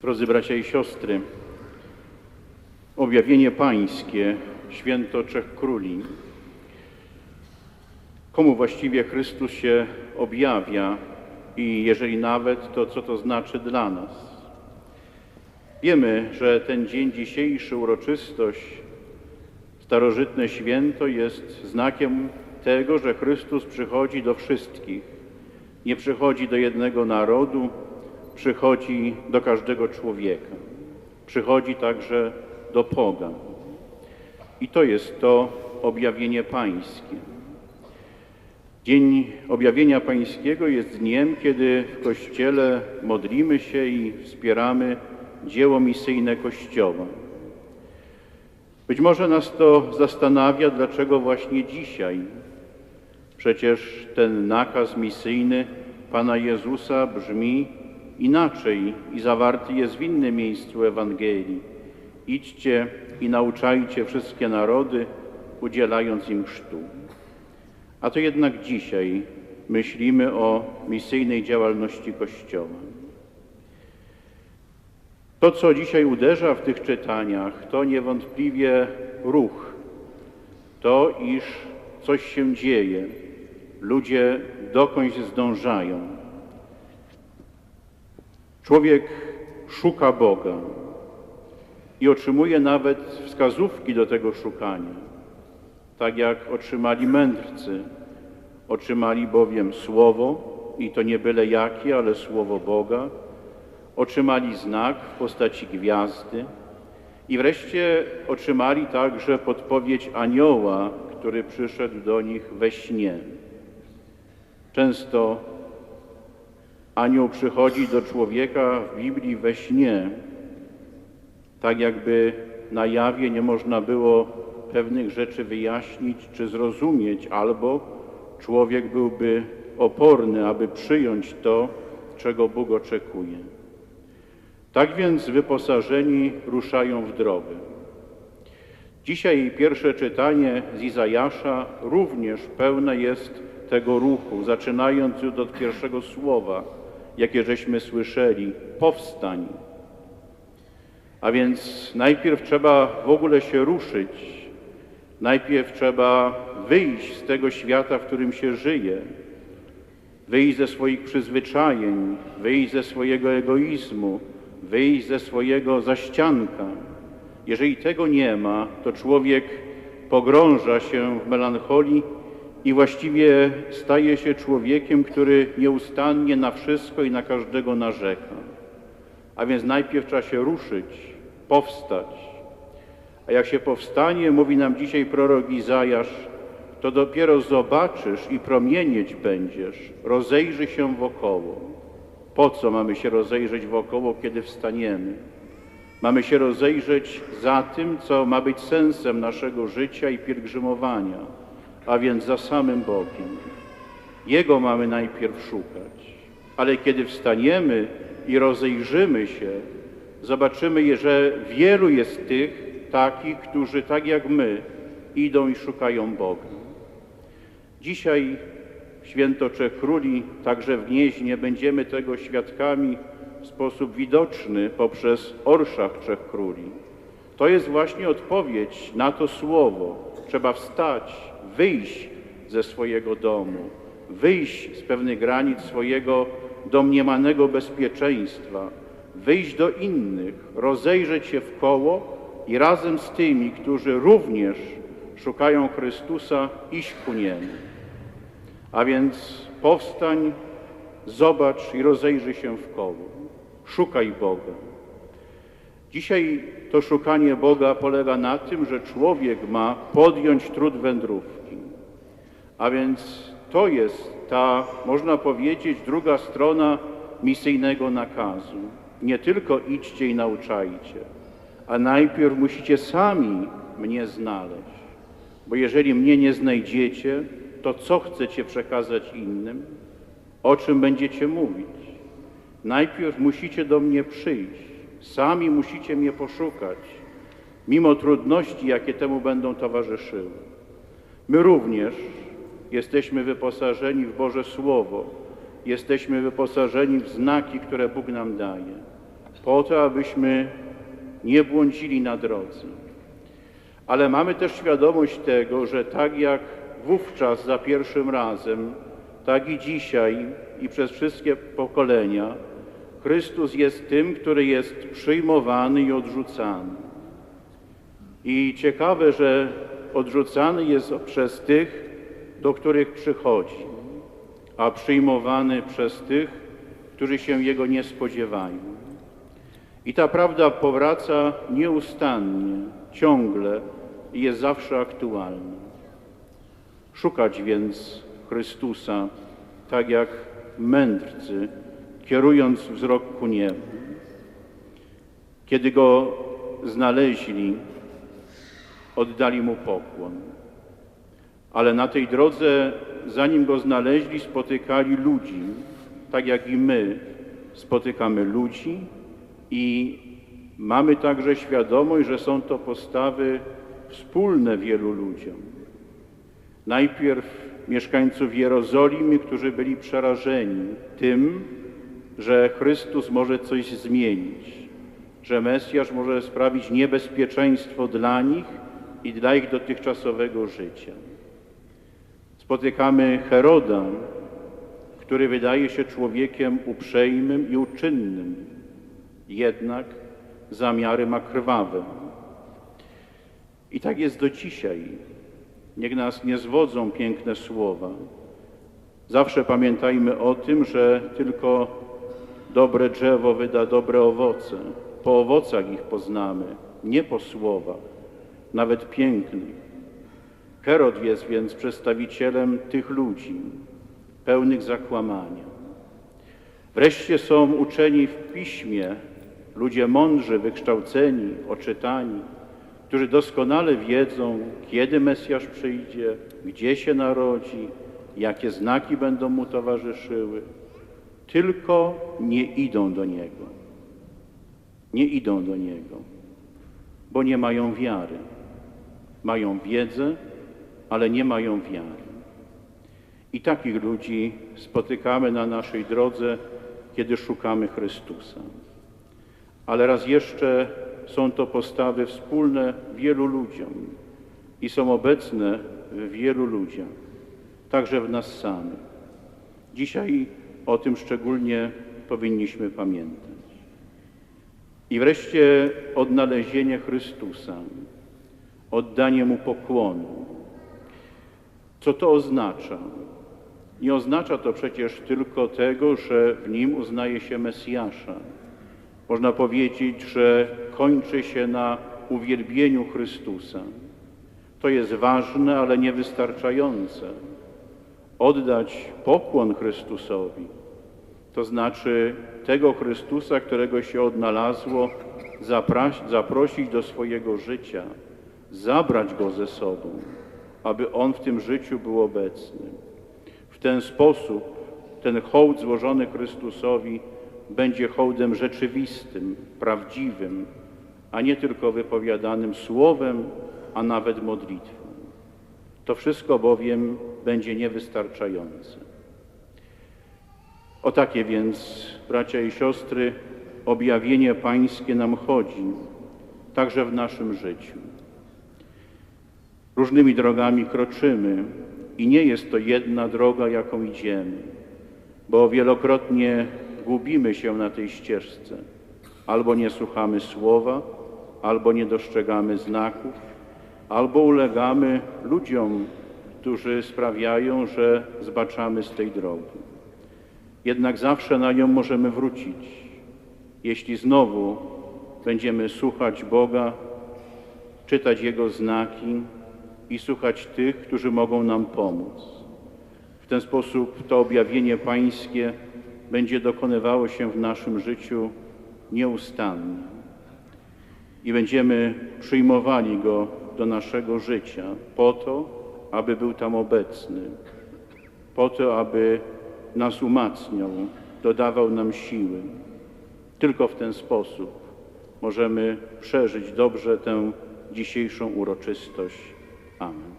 Drodzy bracia i siostry, objawienie pańskie, święto Trzech Króli. Komu właściwie Chrystus się objawia i jeżeli nawet, to co to znaczy dla nas? Wiemy, że ten dzień dzisiejszy, uroczystość, starożytne święto jest znakiem tego, że Chrystus przychodzi do wszystkich. Nie przychodzi do jednego narodu, przychodzi do każdego człowieka. Przychodzi także do pogan. I to jest to objawienie pańskie. Dzień objawienia pańskiego jest dniem, kiedy w Kościele modlimy się i wspieramy dzieło misyjne Kościoła. Być może nas to zastanawia, dlaczego właśnie dzisiaj. Przecież ten nakaz misyjny Pana Jezusa brzmi inaczej i zawarty jest w innym miejscu Ewangelii. Idźcie i nauczajcie wszystkie narody, udzielając im chrztu. A to jednak dzisiaj myślimy o misyjnej działalności Kościoła. To, co dzisiaj uderza w tych czytaniach, to niewątpliwie ruch. To, iż coś się dzieje. Ludzie dokądś zdążają. Człowiek szuka Boga i otrzymuje nawet wskazówki do tego szukania, tak jak otrzymali mędrcy. Otrzymali bowiem słowo, i to nie byle jakie, ale słowo Boga. Otrzymali znak w postaci gwiazdy i wreszcie otrzymali także podpowiedź anioła, który przyszedł do nich we śnie. Często anioł przychodzi do człowieka w Biblii we śnie, tak jakby na jawie nie można było pewnych rzeczy wyjaśnić czy zrozumieć, albo człowiek byłby oporny, aby przyjąć to, czego Bóg oczekuje. Tak więc wyposażeni ruszają w drogę. Dzisiaj pierwsze czytanie z Izajasza również pełne jest tego ruchu, zaczynając już od pierwszego słowa, jakie żeśmy słyszeli, powstań. A więc najpierw trzeba w ogóle się ruszyć, najpierw trzeba wyjść z tego świata, w którym się żyje, wyjść ze swoich przyzwyczajeń, wyjść ze swojego egoizmu, wyjść ze swojego zaścianka. Jeżeli tego nie ma, to człowiek pogrąża się w melancholii i właściwie staje się człowiekiem, który nieustannie na wszystko i na każdego narzeka. A więc najpierw trzeba się ruszyć, powstać. A jak się powstanie, mówi nam dzisiaj prorok Izajasz, to dopiero zobaczysz i promienieć będziesz, rozejrzyj się wokoło. Po co mamy się rozejrzeć wokoło, kiedy wstaniemy? Mamy się rozejrzeć za tym, co ma być sensem naszego życia i pielgrzymowania, a więc za samym Bogiem. Jego mamy najpierw szukać, ale kiedy wstaniemy i rozejrzymy się, zobaczymy, że wielu jest tych takich, którzy tak jak my idą i szukają Boga. Dzisiaj Święto Trzech Króli, także w Gnieźnie, będziemy tego świadkami w sposób widoczny poprzez orszach Trzech Króli. To jest właśnie odpowiedź na to słowo. Trzeba wstać, wyjść ze swojego domu, wyjść z pewnych granic swojego domniemanego bezpieczeństwa, wyjść do innych, rozejrzeć się w koło i razem z tymi, którzy również szukają Chrystusa, iść ku Niemu. A więc powstań, zobacz i rozejrzyj się w koło. Szukaj Boga. Dzisiaj to szukanie Boga polega na tym, że człowiek ma podjąć trud wędrówki. A więc to jest ta, można powiedzieć, druga strona misyjnego nakazu. Nie tylko idźcie i nauczajcie, a najpierw musicie sami mnie znaleźć. Bo jeżeli mnie nie znajdziecie, to co chcecie przekazać innym? O czym będziecie mówić? Najpierw musicie do mnie przyjść, sami musicie mnie poszukać, mimo trudności, jakie temu będą towarzyszyły. My również jesteśmy wyposażeni w Boże Słowo, jesteśmy wyposażeni w znaki, które Bóg nam daje. po to, abyśmy nie błądzili na drodze. Ale mamy też świadomość tego, że tak jak wówczas za pierwszym razem, tak i dzisiaj i przez wszystkie pokolenia, Chrystus jest tym, który jest przyjmowany i odrzucany. I ciekawe, że odrzucany jest przez tych, do których przychodzi, a przyjmowany przez tych, którzy się Jego nie spodziewają. I ta prawda powraca nieustannie, ciągle i jest zawsze aktualna. Szukać więc Chrystusa, tak jak mędrcy, kierując wzrok ku niebu. Kiedy Go znaleźli, oddali Mu pokłon. Ale na tej drodze, zanim Go znaleźli, spotykali ludzi, tak jak i my spotykamy ludzi i mamy także świadomość, że są to postawy wspólne wielu ludziom. Najpierw mieszkańców Jerozolimy, którzy byli przerażeni tym, że Chrystus może coś zmienić, że Mesjasz może sprawić niebezpieczeństwo dla nich i dla ich dotychczasowego życia. Spotykamy Heroda, który wydaje się człowiekiem uprzejmym i uczynnym, jednak zamiary ma krwawe. I tak jest do dzisiaj. Niech nas nie zwodzą piękne słowa. Zawsze pamiętajmy o tym, że tylko dobre drzewo wyda dobre owoce. Po owocach ich poznamy, nie po słowach, nawet pięknych. Herod jest więc przedstawicielem tych ludzi, pełnych zakłamania. Wreszcie są uczeni w piśmie, ludzie mądrzy, wykształceni, oczytani, którzy doskonale wiedzą, kiedy Mesjasz przyjdzie, gdzie się narodzi, jakie znaki będą mu towarzyszyły. Tylko nie idą do Niego. Nie idą do Niego, bo nie mają wiary. Mają wiedzę, ale nie mają wiary. I takich ludzi spotykamy na naszej drodze, kiedy szukamy Chrystusa. Ale raz jeszcze są to postawy wspólne wielu ludziom i są obecne w wielu ludziach, także w nas samych. Dzisiaj o tym szczególnie powinniśmy pamiętać. I wreszcie odnalezienie Chrystusa, oddanie Mu pokłonu. Co to oznacza? Nie oznacza to przecież tylko tego, że w Nim uznaje się Mesjasza. Można powiedzieć, że kończy się na uwielbieniu Chrystusa. To jest ważne, ale niewystarczające. Oddać pokłon Chrystusowi, to znaczy tego Chrystusa, którego się odnalazło, zaprosić do swojego życia, zabrać Go ze sobą, aby On w tym życiu był obecny. W ten sposób ten hołd złożony Chrystusowi będzie hołdem rzeczywistym, prawdziwym, a nie tylko wypowiadanym słowem, a nawet modlitwą. To wszystko bowiem będzie niewystarczające. O takie więc, bracia i siostry, objawienie Pańskie nam chodzi, także w naszym życiu. Różnymi drogami kroczymy i nie jest to jedna droga, jaką idziemy, bo wielokrotnie gubimy się na tej ścieżce. Albo nie słuchamy słowa, albo nie dostrzegamy znaków, albo ulegamy ludziom, którzy sprawiają, że zbaczamy z tej drogi. Jednak zawsze na nią możemy wrócić, jeśli znowu będziemy słuchać Boga, czytać Jego znaki i słuchać tych, którzy mogą nam pomóc. W ten sposób to objawienie Pańskie będzie dokonywało się w naszym życiu nieustannie i będziemy przyjmowali Go do naszego życia po to, aby był tam obecny, po to, aby nas umacniał, dodawał nam siły. Tylko w ten sposób możemy przeżyć dobrze tę dzisiejszą uroczystość. Amen.